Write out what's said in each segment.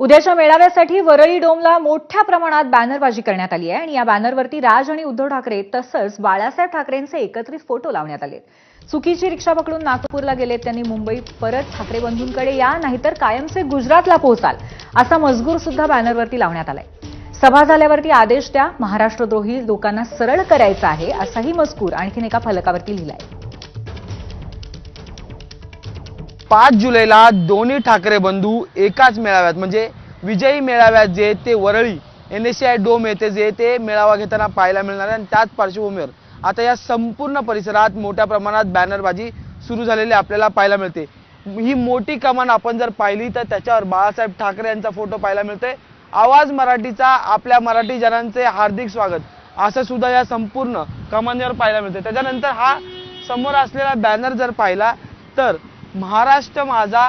उद्याच्या मेळाव्यासाठी वरळी डोमला मोठ्या प्रमाणात बॅनरबाजी करण्यात आली आहे. आणि या बॅनरवरती राज आणि उद्धव ठाकरे तसंच बाळासाहेब ठाकरेंचे एकत्रित फोटो लावण्यात आले चुकीची रिक्षा पकडून नागपूरला गेलेत त्यांनी मुंबई परत ठाकरे बंधूंकडे या नाहीतर कायमचे गुजरातला पोहोचाल असा मजगूर सुद्धा बॅनरवरती लावण्यात आलाय. सभा झाल्यावरती आदेश द्या महाराष्ट्रद्रोही लोकांना सरळ करायचा आहे असाही मजकूर आणखीन एका फलकावरती लिहिलाय. पाच जुलैला दोन्ही ठाकरे बंधू एकाच मेळाव्यात म्हणजे विजयी मेळाव्यात जे ते Worli N S I dome येथे जे ते मेळावा घेताना पाहायला मिळणार आहे आणि त्याच पार्श्वभूमीवर आता या संपूर्ण परिसरात मोठ्या प्रमाणात बॅनरबाजी सुरू झालेली आपल्याला पाहायला मिळते. ही मोठी कमान आपण जर पाहिली तर त्याच्यावर बाळासाहेब ठाकरे यांचा फोटो पाहायला मिळतोय. आवाज मराठीचा आपल्या मराठी जनांचे हार्दिक स्वागत. असं सुद्धा या संपूर्ण कमानीवर पाहायला मिळते त्याच्यानंतर हा समोर असलेला बॅनर जर पाहिला तर महाराष्ट्र माझा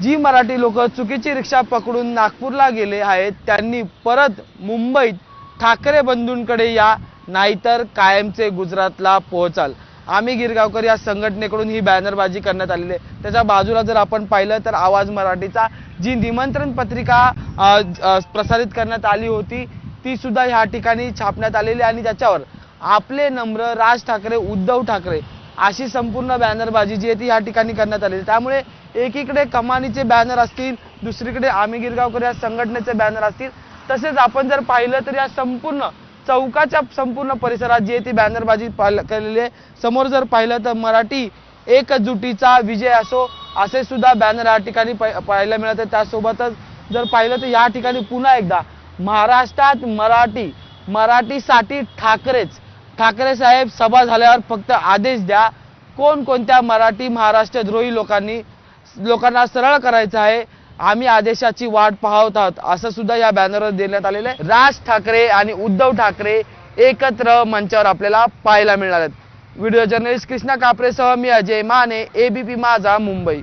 जी मराठी लोक चुकीची रिक्षा पकडून नागपूरला गेले आहेत त्यांनी परत मुंबईत ठाकरे बंधूंकडे या नाहीतर कायमचे गुजरातला पोहोचाल. आम्ही गिरगावकर या संघटनेकडून ही बॅनरबाजी करण्यात आलेली आहे. त्याच्या बाजूला जर आपण पाहिलं तर आवाज मराठीचा जी निमंत्रण पत्रिका प्रसारित करण्यात आली होती ती सुद्धा ह्या ठिकाणी छापण्यात आलेली आणि त्याच्यावर आपले नम्र राज ठाकरे उद्धव ठाकरे अशी संपूर्ण बॅनरबाजी जी आहे ती या ठिकाणी करण्यात आलेली त्यामुळे एकीकडे कमानीचे बॅनर असतील दुसरीकडे आम्ही गिरगावकर या संघटनेचे बॅनर असतील. तसेच आपण जर पाहिलं तर या संपूर्ण चौकाच्या संपूर्ण परिसरात जी आहे ती बॅनरबाजी पाहिलं- केलेली आहे. समोर जर पाहिलं तर मराठी एकजुटीचा विजय असो असे सुद्धा बॅनर या ठिकाणी पाहायला मिळत आहे त्यासोबतच जर पाहिलं तर या ठिकाणी पुन्हा एकदा महाराष्ट्रात मराठी मराठीसाठी ठाकरेच ठाकरे साहेब सभा झाल्यावर फक्त आदेश द्या. कोणकोणत्या मराठी महाराष्ट्रद्रोही लोकांनी लोकांना सरळ करायचं आहे आम्ही आदेशाची वाट पाहत आहोत. असं सुद्धा या बॅनरवर देण्यात आलेलं आहे. राज ठाकरे आणि उद्धव ठाकरे एकत्र मंचावर आपल्याला पाहायला मिळणार आहेत. व्हिडिओ जर्नलिस्ट कृष्णा कापरेसह मी अजय माने एबीपी माझा मुंबई.